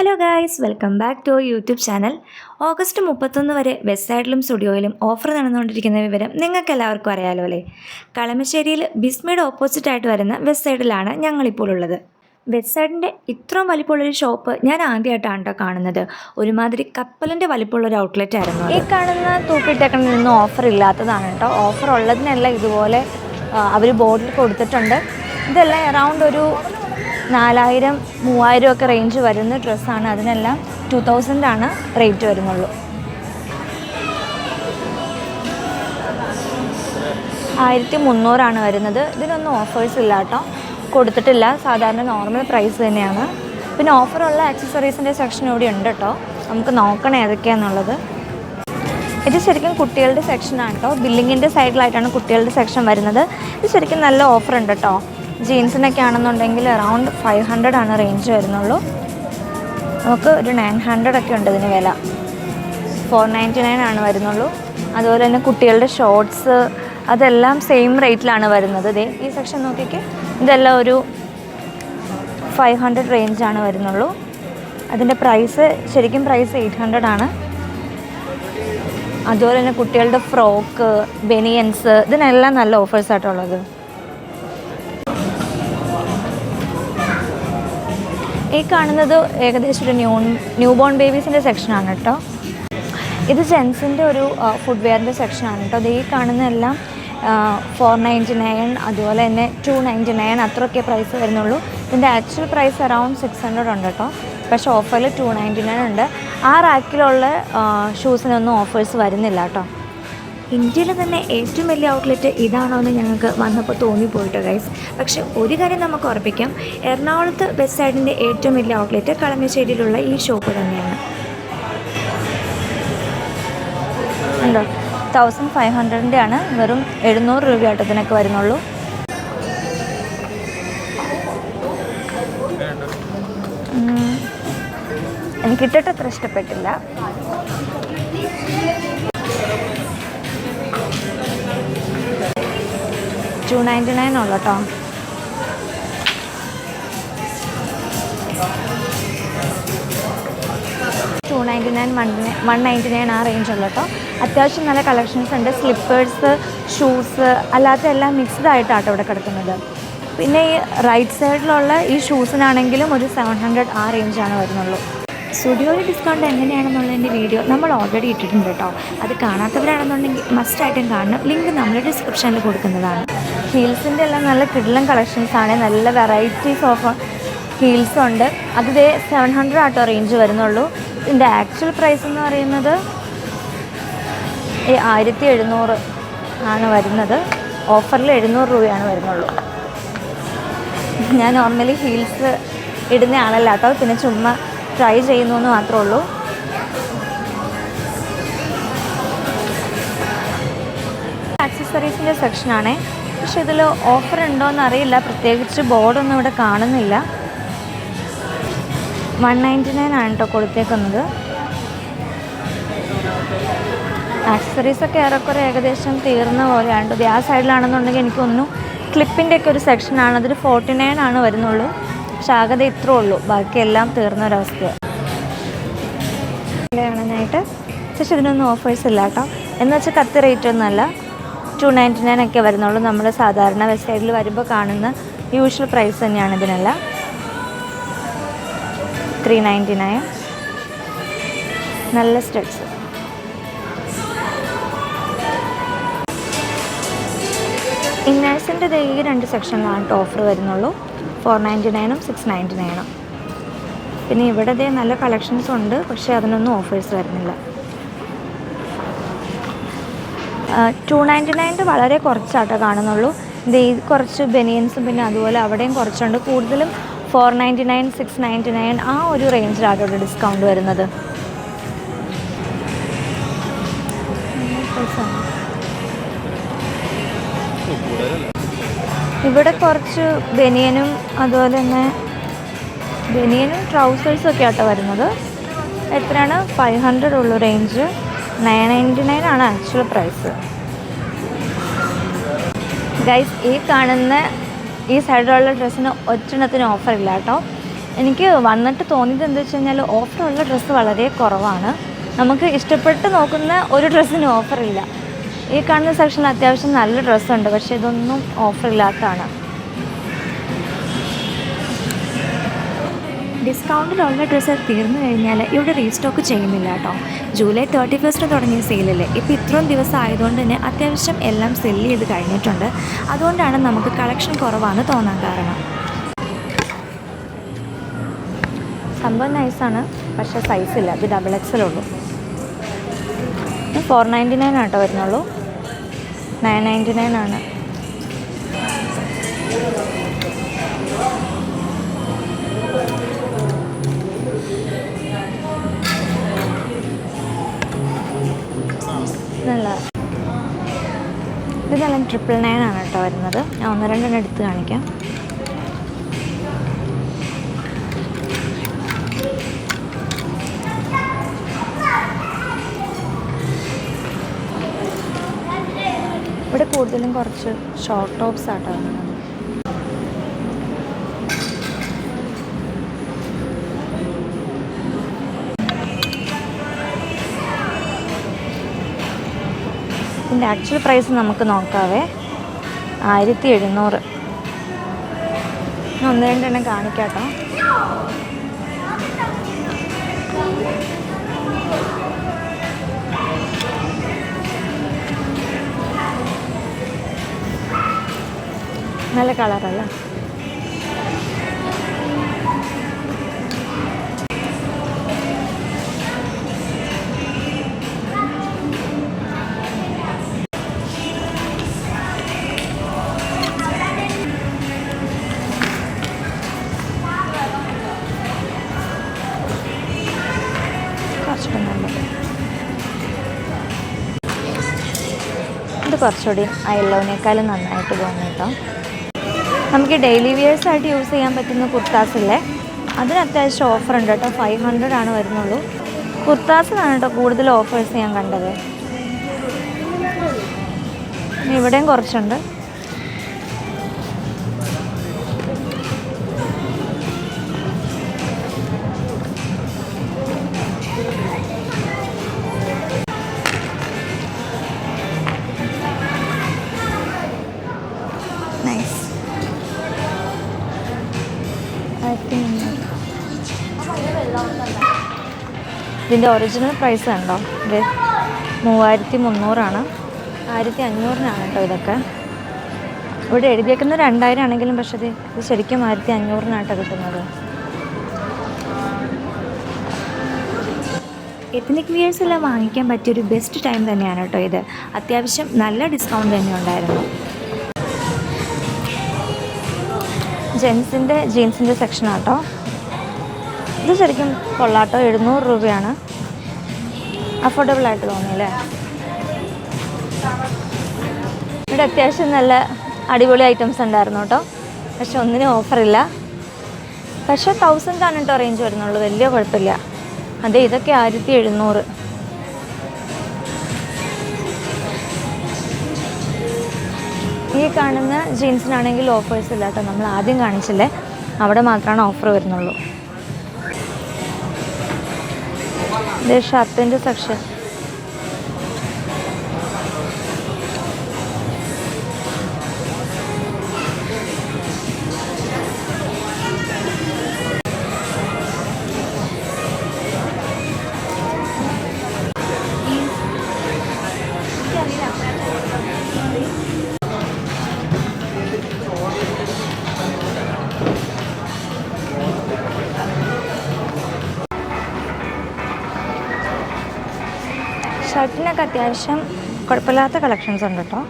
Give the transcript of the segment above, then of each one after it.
Hello guys welcome back to YouTube channel August മുപ്പത്തൊന്ന് വരെ വെബ്സൈറ്റിലും സ്റ്റുഡിയോയിലും ഓഫർ നടന്നുകൊണ്ടിരിക്കുന്ന വിവരം നിങ്ങൾക്ക് എല്ലാവർക്കും അറിയാലോ അല്ലേ? കളമശ്ശേരിയിൽ ബിസ്മയുടെ ഓപ്പോസിറ്റായിട്ട് വരുന്ന വെബ്സൈറ്റിലാണ് ഞങ്ങളിപ്പോൾ ഉള്ളത്. വെബ്സൈറ്റിന്റെ ഇത്രയും വലിപ്പമുള്ളൊരു ഷോപ്പ് ഞാൻ ആദ്യമായിട്ടാണ് കേട്ടോ കാണുന്നത്. ഒരുമാതിരി കപ്പലിന്റെ വലിപ്പമുള്ളൊരു ഔട്ട്ലെറ്റ് ആയിരുന്നു ഈ കാണുന്ന തൂക്കിയിട്ടേക്കണിൽ ഓഫർ ഇല്ലാത്തതാണ് കേട്ടോ. ഓഫർ ഉള്ളതിനെല്ലാം ഇതുപോലെ അവർ ബോർഡിൽ കൊടുത്തിട്ടുണ്ട്. ഇതെല്ലാം അറൗണ്ട് ഒരു നാലായിരം മൂവായിരം ഒക്കെ റേഞ്ച് വരുന്ന ഡ്രസ്സാണ് അതിനെല്ലാം ടു ആണ് റേറ്റ് വരുന്നുള്ളൂ. ആയിരത്തി മുന്നൂറാണ് വരുന്നത്. ഇതിനൊന്നും ഓഫേഴ്സ് ഇല്ല കേട്ടോ. കൊടുത്തിട്ടില്ല. സാധാരണ നോർമൽ പ്രൈസ് തന്നെയാണ്. പിന്നെ ഓഫറുള്ള ആക്സസറീസിന്റെ സെക്ഷൻ ഇവിടെ ഉണ്ട് കേട്ടോ. നമുക്ക് നോക്കണം ഏതൊക്കെയാണെന്നുള്ളത് ഇത് ശരിക്കും കുട്ടികളുടെ സെക്ഷനാണ് കേട്ടോ. ബില്ലിങ്ങിന്റെ സൈഡിലായിട്ടാണ് കുട്ടികളുടെ സെക്ഷൻ വരുന്നത്. ഇത് ശരിക്കും നല്ല ഓഫർ ഉണ്ട് കേട്ടോ. ജീൻസിനൊക്കെ ആണെന്നുണ്ടെങ്കിൽ അറൗണ്ട് ഫൈവ് ഹൺഡ്രഡ് ആണ് റേഞ്ച് വരുന്നുള്ളൂ. നമുക്ക് ഒരു നയൻ ഹൺഡ്രഡ് ഒക്കെ ഉണ്ട് ഇതിന് വില. ഫോർ നയന്റി നയൻ ആണ് വരുന്നുള്ളൂ. അതുപോലെ തന്നെ കുട്ടികളുടെ ഷോർട്സ് അതെല്ലാം സെയിം റേറ്റിലാണ് വരുന്നത്. ഇതേ ഈ സെക്ഷൻ നോക്കിക്ക്. ഇതെല്ലാം ഒരു ഫൈവ് ഹൺഡ്രഡ് റേഞ്ചാണ് വരുന്നുള്ളൂ. അതിന്റെ പ്രൈസ് ശരിക്കും പ്രൈസ് എയ്റ്റ് ഹൺഡ്രഡ് ആണ്. അതുപോലെ തന്നെ കുട്ടികളുടെ ഫ്രോക്ക് ബെനിയൻസ് ഇതിനെല്ലാം നല്ല ഓഫേഴ്സ് ആയിട്ടുള്ളത്. ഈ കാണുന്നത് ഏകദേശം ഒരു ന്യൂ ന്യൂ ബോൺ ബേബീസിന്റെ സെക്ഷനാണ് കേട്ടോ ഇത് ജെൻസിന്റെ ഒരു ഫുഡ് വെയറിന്റെ സെക്ഷനാണ് കേട്ടോ അത് ഈ കാണുന്നതെല്ലാം ഫോർ നയന്റി നയൻ അതുപോലെ തന്നെ ടു നയന്റി നയൻ അത്രയൊക്കെ പ്രൈസ് വരുന്നുള്ളൂ. ഇതിന്റെ actual price around six hundred ഉണ്ട് കേട്ടോ പക്ഷേ ഓഫറിൽ ടു നയന്റി നയൻ ഉണ്ട്. ആ റാക്കിലുള്ള ഷൂസിനൊന്നും ഓഫേഴ്സ് വരുന്നില്ല കേട്ടോ ഇന്ത്യയിൽ തന്നെ ഏറ്റവും വലിയ ഔട്ട്ലെറ്റ് ഇതാണോ എന്ന് ഞങ്ങൾക്ക് വന്നപ്പോൾ തോന്നിപ്പോയിട്ടോ ഗൈസ് പക്ഷേ ഒരു കാര്യം നമുക്ക് ഉറപ്പിക്കാം. എറണാകുളത്ത് വെസ്റ്റ് സൈഡിന്റെ ഏറ്റവും വലിയ ഔട്ട്ലെറ്റ് കളമശ്ശേരിയിലുള്ള ഈ ഷോപ്പ് തന്നെയാണ്. ഉണ്ടോ? തൗസൻഡ് ഫൈവ് ഹൺഡ്രഡിന്റെ ആണ് വെറും എഴുന്നൂറ് രൂപ ആട്ടത്തിനൊക്കെ വരുന്നുള്ളൂ. ഉം. എനിക്ക് ഇട്ടിട്ട് അത്ര ഇഷ്ടപ്പെട്ടില്ല. ടു നയന്റി നയൻ ഉള്ളു കേട്ടോ. Two ninety nine one one ninety nine ആ റേഞ്ച് ഉള്ളു കേട്ടോ. അത്യാവശ്യം നല്ല കളക്ഷൻസ് ഉണ്ട്. സ്ലിപ്പേഴ്സ് ഷൂസ് അല്ലാത്ത എല്ലാം മിക്സ്ഡ് ആയിട്ടാട്ടോ ഇവിടെ കിടക്കുന്നത്. പിന്നെ ഈ റൈറ്റ് സൈഡിലുള്ള ഈ ഷൂസിനാണെങ്കിലും ഒരു സെവൻ ഹൺഡ്രഡ് ആ റേഞ്ചാണ് വരുന്നുള്ളൂ. സ്റ്റുഡിയോയിൽ ഡിസ്കൗണ്ട് എങ്ങനെയാണെന്നുള്ളതിന്റെ വീഡിയോ നമ്മൾ ഓൾറെഡി ഇട്ടിട്ടുണ്ട് കേട്ടോ. അത് കാണാത്തവരാണെന്നുണ്ടെങ്കിൽ മസ്റ്റായിട്ടും കാണണം. ലിങ്ക് നമ്മൾ ഡിസ്ക്രിപ്ഷനിൽ കൊടുക്കുന്നതാണ്. ഹീൽസിന്റെ എല്ലാം നല്ല കിടിലൻ കളക്ഷൻസ് ആണ്. നല്ല വെറൈറ്റീസ് ഓഫ് ഹീൽസ് ഉണ്ട്. അത് സെവൻ ഹൺഡ്രഡ് ആട്ടോ റേഞ്ച് വരുന്നുള്ളൂ. ഇതിന്റെ ആക്ച്വൽ പ്രൈസ് എന്ന് പറയുന്നത് ആയിരത്തി എഴുന്നൂറ് ആണ് വരുന്നത്. ഓഫറിൽ എഴുന്നൂറ് രൂപയാണ് വരുന്നുള്ളൂ. ഞാൻ നോർമലി ഹീൽസ് ഇടുന്ന ആളല്ല കേട്ടോ. പിന്നെ ചുമ്മാ ട്രൈ ചെയ്യുന്നു എന്ന് മാത്രമേ ഉള്ളൂ ആക്സസറീസിന്റെ സെക്ഷനാണേ പക്ഷെ ഇതിൽ ഓഫർ ഉണ്ടോയെന്ന് അറിയില്ല. പ്രത്യേകിച്ച് ബോർഡൊന്നും ഇവിടെ കാണുന്നില്ല. വൺ നയന്റി നയൻ ആണ് കേട്ടോ കൊടുത്തേക്കുന്നത്. ആക്സസറീസ് ഒക്കെ ഏറെക്കുറെ ഏകദേശം തീർന്ന പോലെയാണ് ആ സൈഡിലാണെന്നുണ്ടെങ്കിൽ എനിക്കൊന്നും ക്ലിപ്പിന്റെ ഒക്കെ ഒരു സെക്ഷനാണ് അതിൽ ഫോർട്ടി നയൻ ആണ് വരുന്നുള്ളൂ. ആകെ ഇത്രേ ഉള്ളൂ. ബാക്കിയെല്ലാം തീർന്ന ഒരവസ്ഥയാണ് കാണാനായിട്ട് പക്ഷെ ഇതിനൊന്നും ഓഫേഴ്സ് ഇല്ല കേട്ടോ. എന്ന് വെച്ചാൽ കത്ത് റേറ്റ് ഒന്നുമല്ല ടു നയന്റി നയൻ ഒക്കെ വരുന്നുള്ളൂ. നമ്മൾ സാധാരണ വെബ്സൈറ്റിൽ വരുമ്പോൾ കാണുന്ന യൂഷ്വൽ പ്രൈസ് തന്നെയാണ് ഇതിനെല്ലാം. ത്രീ നയന്റി നയൻ നല്ല സ്റ്റഡ്സ് ഇന്നേഴ്സിന്റെ ഈ രണ്ട് സെക്ഷനിലാണ് ഓഫർ വരുന്നുള്ളൂ. ഫോർ നയന്റി നയനും സിക്സ് നയന്റി നയനും. പിന്നെ ഇവിടെ ദേ നല്ല കളക്ഷൻസ് ഉണ്ട് പക്ഷേ അതിനൊന്നും ഓഫേഴ്സ് വരുന്നില്ല. ടു നയന്റി നയന്റെ വളരെ കുറച്ചാട്ടോ കാണുന്നുള്ളൂ. ഇത് കുറച്ച് ബനിയൻസും പിന്നെ അതുപോലെ അവിടെയും കുറച്ചുണ്ട്. കൂടുതലും four ninety nine six ninety nine ആ ഒരു റേഞ്ചിലാട്ടോ ഡിസ്കൗണ്ട് വരുന്നത്. ഇവിടെ കുറച്ച് ബനിയനും അതുപോലെ തന്നെ ബനിയനും ട്രൗസേഴ്സും ഒക്കെ ആട്ടോ വരുന്നത്. എത്രയാണ്? ഫൈവ് ഹൺഡ്രഡ് ഉള്ളു റേഞ്ച് നയൻ നയന്റി നയൻ ആണ് ആക്ച്വൽ പ്രൈസ് ഗൈസ് ഈ കാണുന്ന ഈ സൈഡിലുള്ള ഡ്രസ്സിന് ഒറ്റെണ്ണത്തിന് ഓഫർ ഇല്ല കേട്ടോ. എനിക്ക് വന്നിട്ട് തോന്നിയത് എന്താ വെച്ച് കഴിഞ്ഞാൽ ഓഫറുള്ള ഡ്രസ്സ് വളരെ കുറവാണ്. നമുക്ക് ഇഷ്ടപ്പെട്ട് നോക്കുന്ന ഒരു ഡ്രസ്സിന് ഓഫറില്ല ഈ കാണുന്ന സെക്ഷനിൽ അത്യാവശ്യം നല്ല ഡ്രസ്സുണ്ട് പക്ഷേ ഇതൊന്നും ഓഫറില്ലാത്തതാണ്. ഡിസ്കൗണ്ടിലുള്ള ഡ്രസ്സ് തീർന്നു കഴിഞ്ഞാൽ ഇവിടെ റീസ്റ്റോക്ക് ചെയ്യുന്നില്ല കേട്ടോ. ജൂലൈ തേർട്ടി ഫസ്റ്റ് തുടങ്ങിയ സെയിലല്ലേ. ഇപ്പോൾ ഇത്രയും ദിവസം ആയതുകൊണ്ട് തന്നെ അത്യാവശ്യം എല്ലാം സെല്ല് ചെയ്ത് കഴിഞ്ഞിട്ടുണ്ട്. അതുകൊണ്ടാണ് നമുക്ക് കളക്ഷൻ കുറവാണെന്ന് തോന്നാൻ കാരണം. സംഭവം നൈസാണ് പക്ഷേ സൈസില്ല ഇത് ഡബിൾ എക്സൽ ഉള്ളൂ. ഫോർ നയന്റി നയൻ ആട്ടോ വരുന്നുള്ളൂ. നയൻ നയന്റി നയൻ ആണ്. നല്ല. ഇതെല്ലാം ട്രിപ്പിൾ നയൻ ആണ് കേട്ടോ വരുന്നത്. ഞാൻ ഒന്ന് രണ്ടെണ്ണം എടുത്ത് കാണിക്കാം. കൂടുതലും കുറച്ച് ഷോർട്ട് ടോപ്സ് ആട്ടോ. ഇതിന്റെ ആക്ച്വൽ പ്രൈസ് നമുക്ക് നോക്കാവേ. ആയിരത്തി എഴുന്നൂറ് ഒന്ന് രണ്ടെണ്ണം കാണിക്കാട്ടോ. നല്ല കളറല്ല? ഇത് കുറച്ചുകൂടി യെല്ലോനേക്കാളും നന്നായിട്ട് പോകുന്നു കേട്ടോ. നമുക്ക് ഡെയിലി വിയേഴ്സ് ആയിട്ട് യൂസ് ചെയ്യാൻ പറ്റുന്ന കുർത്താസ് ഇല്ലേ? അതിന് അത്യാവശ്യം ഓഫർ ഉണ്ട് കേട്ടോ. ഫൈവ് ഹൺഡ്രഡ് ആണ് വരുന്നുള്ളൂ. കുർത്താസിനാണ് കേട്ടോ കൂടുതൽ ഓഫേഴ്സ് ഞാൻ കണ്ടത്. ഇവിടെയും കുറച്ചുണ്ട്. നൈസ് ഇതിന്റെ ഒറിജിനൽ പ്രൈസ് ഉണ്ടോ ഇത് മൂവായിരത്തി മുന്നൂറാണ് ആയിരത്തി അഞ്ഞൂറിനാണ് കേട്ടോ ഇതൊക്കെ. ഇവിടെ എഴുതിയേക്കുന്നത് രണ്ടായിരം ആണെങ്കിലും പക്ഷേ ഇത് ഇത് ശരിക്കും ആയിരത്തി അഞ്ഞൂറിനാട്ടോ കിട്ടുന്നത്. എത്നിക് വിയേഴ്സ് എല്ലാം വാങ്ങിക്കാൻ പറ്റിയൊരു ബെസ്റ്റ് ടൈം തന്നെയാണ് കേട്ടോ ഇത്. അത്യാവശ്യം നല്ല ഡിസ്കൗണ്ട് തന്നെ ഉണ്ടായിരുന്നു. ജെൻസിന്റെ ജീൻസിന്റെ സെക്ഷനാട്ടോ ഇത് ശരിക്കും കൊള്ളാട്ടോ. എഴുന്നൂറ് രൂപയാണ്. അഫോർഡബിൾ ആയിട്ട് തോന്നിയല്ലേ ഇവിടെ അത്യാവശ്യം നല്ല അടിപൊളി ഐറ്റംസ് ഉണ്ടായിരുന്നു കേട്ടോ. പക്ഷെ ഒന്നിനും ഓഫറില്ല പക്ഷേ തൗസൻഡ് ആണ് കേട്ടോ റേഞ്ച് വരുന്നുള്ളൂ. വലിയ കുഴപ്പമില്ല. അതെ ഇതൊക്കെ ആയിരത്തി എഴുന്നൂറ്. ഈ കാണുന്ന ജീൻസിനാണെങ്കിൽ ഓഫേഴ്സ് ഇല്ല കേട്ടോ. നമ്മൾ ആദ്യം കാണിച്ചില്ലേ? അവിടെ മാത്രമാണ് ഓഫർ വരുന്നുള്ളൂ. ഇത് ഷർട്ടിന്റെ സെക്ഷൻ ഷർട്ടിനൊക്കെ അത്യാവശ്യം കുഴപ്പമില്ലാത്ത കളക്ഷൻസ് ഉണ്ട് കേട്ടോ.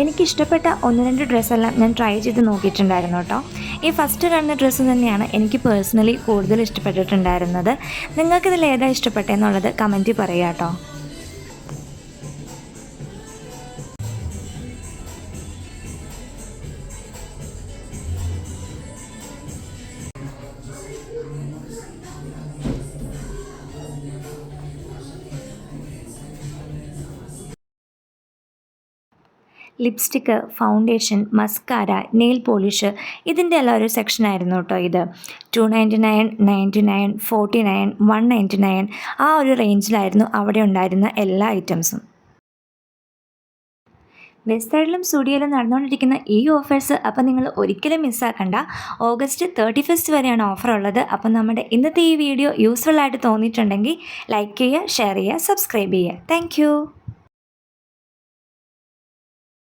എനിക്കിഷ്ടപ്പെട്ട ഒന്ന് രണ്ട് ഡ്രസ്സെല്ലാം ഞാൻ ട്രൈ ചെയ്ത് നോക്കിയിട്ടുണ്ടായിരുന്നു കേട്ടോ. ഈ ഫസ്റ്റ് കാണുന്ന ഡ്രസ്സ് തന്നെയാണ് എനിക്ക് പേഴ്സണലി കൂടുതൽ ഇഷ്ടപ്പെട്ടിട്ടുണ്ടായിരുന്നത്. നിങ്ങൾക്കിതിൽ ഏതാ ഇഷ്ടപ്പെട്ടെന്നുള്ളത് കമന്റിൽ പറയുക കേട്ടോ lipstick foundation mascara nail polish ഇതിന്റെ എല്ലാം ഒരു സെക്ഷനായിരുന്നു കേട്ടോ ഇത്. Two ninety nine ninety nine forty nine one ninety nine ആ ഒരു റേഞ്ചിലായിരുന്നു അവിടെ ഉണ്ടായിരുന്ന എല്ലാ ഐറ്റംസും വെസ്റ്റ് സൈഡിലും സ്റ്റുഡിയോയിലും നടന്നുകൊണ്ടിരിക്കുന്ന ഈ ഓഫേഴ്സ് അപ്പം നിങ്ങൾ ഒരിക്കലും മിസ്സാക്കണ്ട ഓഗസ്റ്റ് തേർട്ടി ഫസ്റ്റ് വരെയാണ് ഓഫർ ഉള്ളത്. അപ്പം നമ്മുടെ ഇന്നത്തെ ഈ വീഡിയോ യൂസ്ഫുൾ ആയിട്ട് തോന്നിയിട്ടുണ്ടെങ്കിൽ ലൈക്ക് ചെയ്യുക ഷെയർ ചെയ്യുക സബ്സ്ക്രൈബ് ചെയ്യുക. താങ്ക്